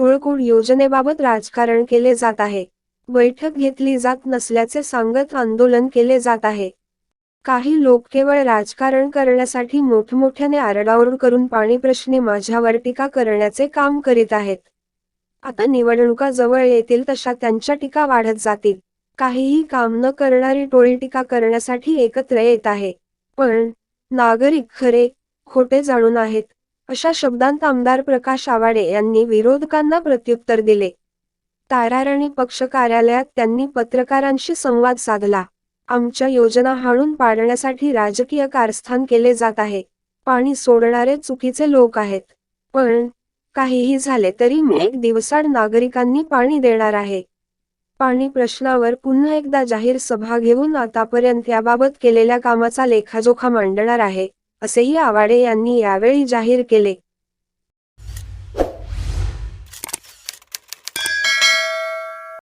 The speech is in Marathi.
सुळकूड योजनेबाबत राजकारण केले जात आहे. बैठक घेतली जात नसल्याचे सांगत आंदोलन केले जात आहे. काही लोक केवळ राजकारण करण्यासाठी मोठमोठ्याने आरडाओरड करून पाणी प्रश्नी माझ्यावर टीका करण्याचे काम करीत आहेत. आता निवडणुका जवळ येतील तशा त्यांच्या टीका वाढत जातील. काहीही काम न करणारी टोळी टीका करण्यासाठी एकत्र येत आहे. पण नागरिक खरे खोटे जाणून आहेत. अशा शब्दांत आमदार प्रकाश आवाडे यांनी विरोधकांना प्रत्युत्तर दिले. ताराराणी पक्ष कार्यालयात त्यांनी पत्रकारांशी संवाद साधला. आमच्या योजना हाणून पाडण्यासाठी राजकीय कारस्थान केले जात आहे. पाणी सोडणारे चुकीचे लोक आहेत. पण काहीही झाले तरी मी एक दिवसाड नागरिकांनी पाणी देणार आहे. पाणी प्रश्नावर पुन्हा एकदा जाहीर सभा घेऊन आतापर्यंत याबाबत केलेल्या कामाचा लेखाजोखा मांडणार आहे. असेही आवाडे यांनी यावेळी जाहीर केले.